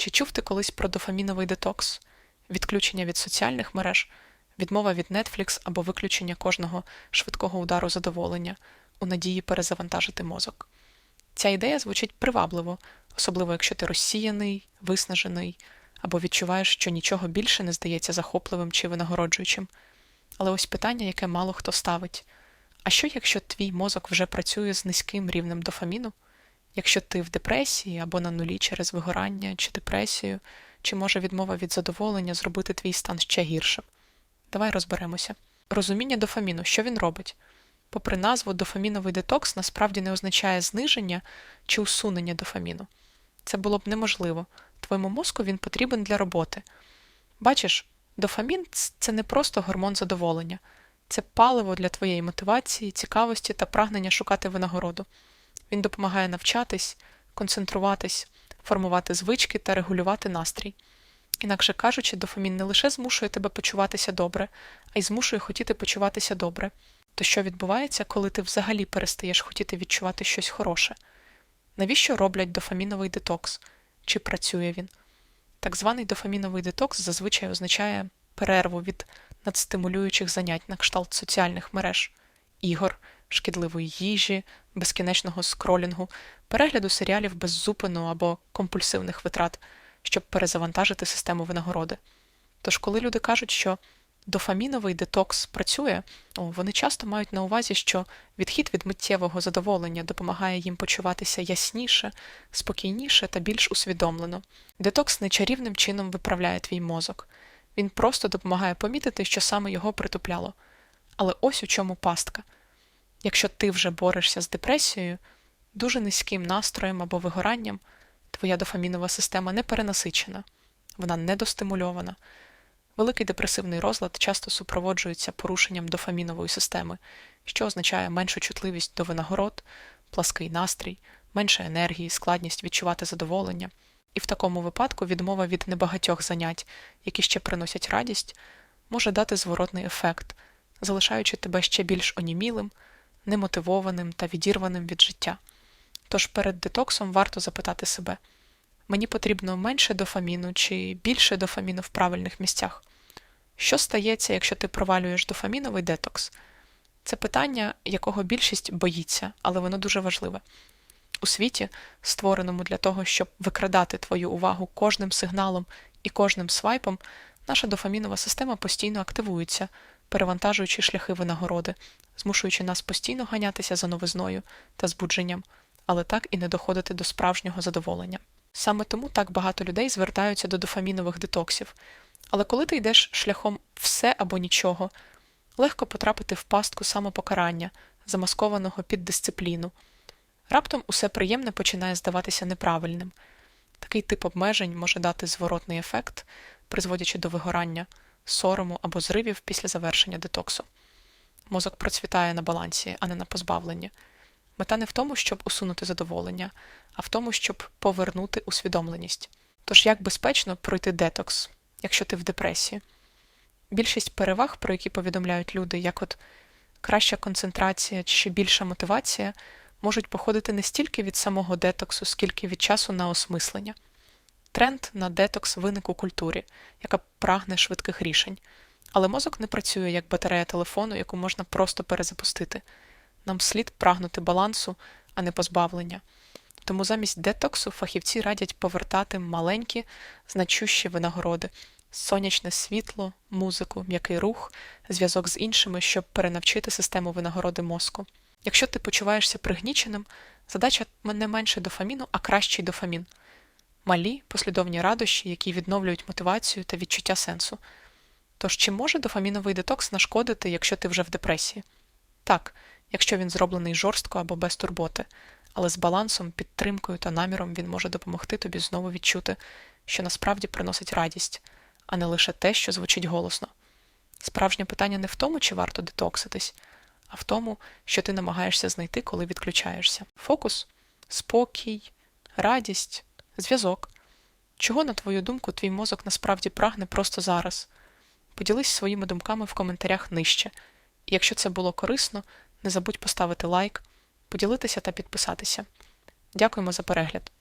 Чи чув ти колись про дофаміновий детокс, відключення від соціальних мереж, відмова від Netflix або виключення кожного швидкого удару задоволення у надії перезавантажити мозок? Ця ідея звучить привабливо, особливо якщо ти розсіяний, виснажений або відчуваєш, що нічого більше не здається захопливим чи винагороджуючим. Але ось питання, яке мало хто ставить: а що, якщо твій мозок вже працює з низьким рівнем дофаміну? Якщо ти в депресії або на нулі через вигорання чи депресію, чи може відмова від задоволення зробити твій стан ще гіршим? Давай розберемося. Розуміння дофаміну, що він робить? Попри назву, дофаміновий детокс насправді не означає зниження чи усунення дофаміну. Це було б неможливо. Твоєму мозку він потрібен для роботи. Бачиш, дофамін це не просто гормон задоволення, це паливо для твоєї мотивації, цікавості та прагнення шукати винагороду. Він допомагає навчатись, концентруватись, формувати звички та регулювати настрій. Інакше кажучи, дофамін не лише змушує тебе почуватися добре, а й змушує хотіти почуватися добре. То що відбувається, коли ти взагалі перестаєш хотіти відчувати щось хороше? Навіщо роблять дофаміновий детокс? Чи працює він? Так званий дофаміновий детокс зазвичай означає перерву від надстимулюючих занять на кшталт соціальних мереж, ігор, шкідливої їжі, безкінечного скролінгу, перегляду серіалів без зупину або компульсивних витрат, щоб перезавантажити систему винагороди. Тож, коли люди кажуть, що дофаміновий детокс працює, вони часто мають на увазі, що відхід від миттєвого задоволення допомагає їм почуватися ясніше, спокійніше та більш усвідомлено. Детокс не чарівним чином виправляє твій мозок. Він просто допомагає помітити, що саме його притупляло. Але ось у чому пастка. Якщо ти вже борешся з депресією, дуже низьким настроєм або вигоранням, твоя дофамінова система не перенасичена, вона недостимульована. Великий депресивний розлад часто супроводжується порушенням дофамінової системи, що означає меншу чутливість до винагород, плаский настрій, менше енергії, складність відчувати задоволення. І в такому випадку відмова від небагатьох занять, які ще приносять радість, може дати зворотний ефект, залишаючи тебе ще більш онімілим, немотивованим та відірваним від життя. Тож перед детоксом варто запитати себе: мені потрібно менше дофаміну чи більше дофаміну в правильних місцях? Що стається, якщо ти провалюєш дофаміновий детокс? Це питання, якого більшість боїться, але воно дуже важливе. У світі, створеному для того, щоб викрадати твою увагу кожним сигналом і кожним свайпом, наша дофамінова система постійно активується, перевантажуючи шляхи винагороди, змушуючи нас постійно ганятися за новизною та збудженням, але так і не доходити до справжнього задоволення. Саме тому так багато людей звертаються до дофамінових детоксів. Але коли ти йдеш шляхом все або нічого, легко потрапити в пастку самопокарання, замаскованого під дисципліну. Раптом усе приємне починає здаватися неправильним. Такий тип обмежень може дати зворотний ефект, призводячи до вигорання, сорому або зривів після завершення детоксу. Мозок процвітає на балансі, а не на позбавленні. Мета не в тому, щоб усунути задоволення, а в тому, щоб повернути усвідомленість. Тож як безпечно пройти детокс, якщо ти в депресії? Більшість переваг, про які повідомляють люди, як от краща концентрація чи більша мотивація, можуть походити не стільки від самого детоксу, скільки від часу на осмислення. Тренд на детокс виник у культурі, яка прагне швидких рішень. Але мозок не працює як батарея телефону, яку можна просто перезапустити. Нам слід прагнути балансу, а не позбавлення. Тому замість детоксу фахівці радять повертати маленькі, значущі винагороди, сонячне світло, музику, м'який рух, зв'язок з іншими, щоб перенавчити систему винагороди мозку. Якщо ти почуваєшся пригніченим, задача не менше дофаміну, а кращий дофамін. Малі, послідовні радощі, які відновлюють мотивацію та відчуття сенсу. Тож, чи може дофаміновий детокс нашкодити, якщо ти вже в депресії? Так, якщо він зроблений жорстко або без турботи, але з балансом, підтримкою та наміром він може допомогти тобі знову відчути, що насправді приносить радість, а не лише те, що звучить голосно. Справжнє питання не в тому, чи варто детокситись, а в тому, що ти намагаєшся знайти, коли відключаєшся. Фокус, спокій, радість, зв'язок. Чого, на твою думку, твій мозок насправді прагне просто зараз? Поділись своїми думками в коментарях нижче. І якщо це було корисно, не забудь поставити лайк, поділитися та підписатися. Дякуємо за перегляд!